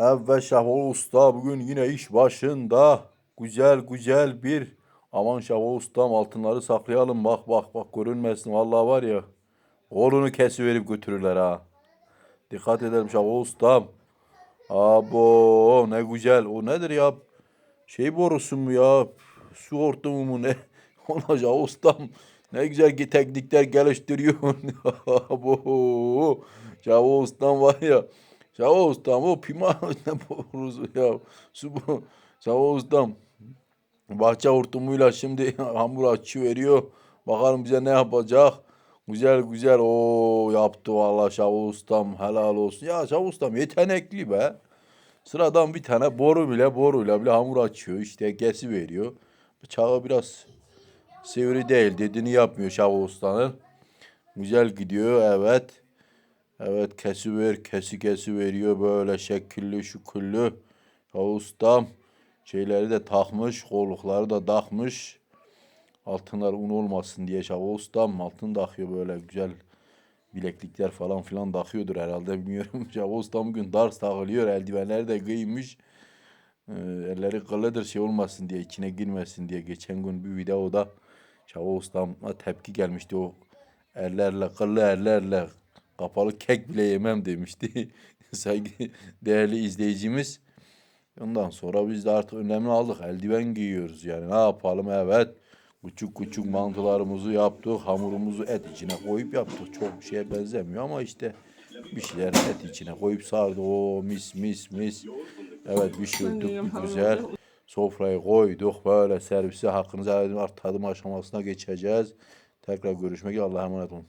Evet Şahol Usta bugün yine iş başında. Güzel güzel bir. Aman Şahol Ustam altınları saklayalım. Bak bak bak görünmesin. Vallahi var ya. Kolunu kesiverip götürürler ha. Dikkat edelim Şahol Ustam. Abo ne güzel. O nedir ya? Şey borusu mu ya? Su hortumu mu ne? Ona Şahol Ustam. Ne güzel ki teknikler geliştiriyor. Abo. Şahol Ustam var ya. Şahol Ustam o pima ya. Su bu. Şahol Ustam. Bahçe hortumuyla şimdi hamur açı veriyor. Bakalım bize ne yapacak. Güzel güzel o yaptı vallahi Şahol Ustam helal olsun. Ya Şahol Ustam yetenekli be. Sıradan bir tane boru bile boruyla bile hamur açıyor. İşte kesi veriyor. Bıçağı biraz sivri değil dediğini yapmıyor Şahol Usta'nın. Güzel gidiyor evet. Evet kesi ver kesi kesi veriyor böyle şekilli şüküllü. Şahol Ustam şeyleri de takmış kollukları da takmış. Altınlar un olmasın diye Şahol Ustam altın takıyor böyle güzel bileklikler falan filan takıyordur herhalde bilmiyorum. Şahol Ustam bugün dars takılıyor eldivenleri de giymiş. Ee, elleri kıllıdır şey olmasın diye içine girmesin diye geçen gün bir videoda Şahol Ustam'a tepki gelmişti o ellerle kıllı ellerle kapalı kek bile yemem demişti. Saygı değerli izleyicimiz. Ondan sonra biz de artık önlemini aldık. Eldiven giyiyoruz yani. Ne yapalım? Evet. Küçük küçük mantılarımızı yaptık. Hamurumuzu et içine koyup yaptık. Çok bir şeye benzemiyor ama işte bir şeyler et içine koyup sardık. O mis mis mis. Evet pişirdik bir güzel. Sofrayı koyduk. Böyle servise hakkınızı edin. Artık tadım aşamasına geçeceğiz. Tekrar görüşmek üzere. Allah'a emanet olun.